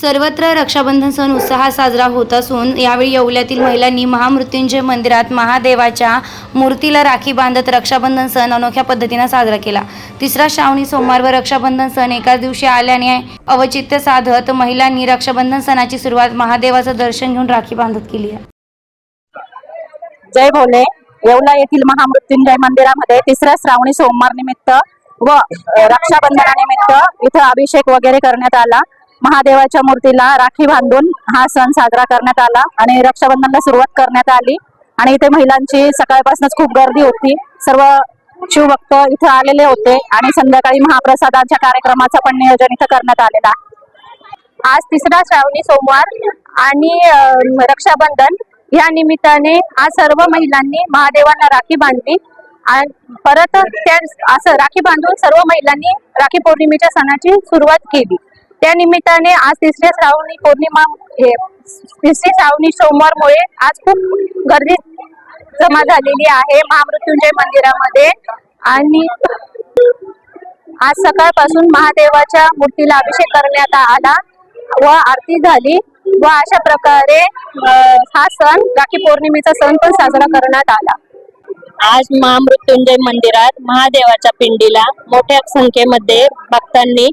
सर्वत्र रक्षाबंधन सण उत्साहात साजरा होत असून यावेळी येवल्यातील महिलांनी महामृत्युंजय मंदिरात महादेवाच्या मूर्तीला राखी बांधत रक्षाबंधन सण अनोख्या पद्धतीनं साजरा केला. तिसरा श्रावणी सोमवार व रक्षाबंधन सण एकाच दिवशी आल्याने अवचित्य साधत महिलांनी रक्षाबंधन सणाची सुरुवात महादेवाचं दर्शन घेऊन राखी बांधत केली आहे. जय भोले. येवला येथील महामृत्युंजय मंदिरामध्ये तिसऱ्या श्रावणी सोमवार निमित्त व रक्षाबंधनानिमित्त इथं अभिषेक वगैरे करण्यात आला. महादेवाच्या मूर्तीला राखी बांधून हा सण साजरा करण्यात आला आणि रक्षाबंधनला सुरुवात करण्यात आली. आणि इथे महिलांची सकाळपासूनच खूप गर्दी होती. सर्व शिवभक्त इथे आलेले होते आणि संध्याकाळी महाप्रसादाच्या कार्यक्रमाचं पण नियोजन इथं करण्यात आलेलं आहे. आज तिसरा श्रावणी सोमवार आणि रक्षाबंधन. या निमित्ताने आज सर्व महिलांनी महादेवांना राखी बांधली. आणि परत त्या असं राखी बांधून सर्व महिलांनी राखी पौर्णिमेच्या सणाची सुरुवात केली. त्या निमित्ताने आज तिसऱ्या श्रावणी पौर्णिमा हे तिसरी श्रावणी सोमवारमुळे आज खूप गर्दी जमा झालेली आहे महामृत्युंजय मंदिरामध्ये. आणि आज सकाळपासून महादेवाच्या मूर्तीला अभिषेक करण्यात आला व आरती झाली व अशा प्रकारे हा सण राखी पौर्णिमेचा सण पण साजरा करण्यात आला. आज महामृत्युंजय मंदिरात महादेवाच्या पिंडीला मोठ्या संख्येमध्ये भक्तांनी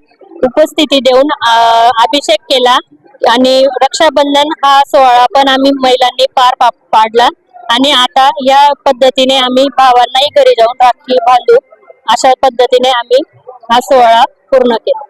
उपस्थिती देऊन अभिषेक केला आणि रक्षाबंधन हा सोहळा पण आम्ही महिलांनी पार पा- पाडला. आणि आता या पद्धतीने आम्ही भावांनाही घरी जाऊन राखी बांधू. अशा पद्धतीने आम्ही हा सोहळा पूर्ण केला.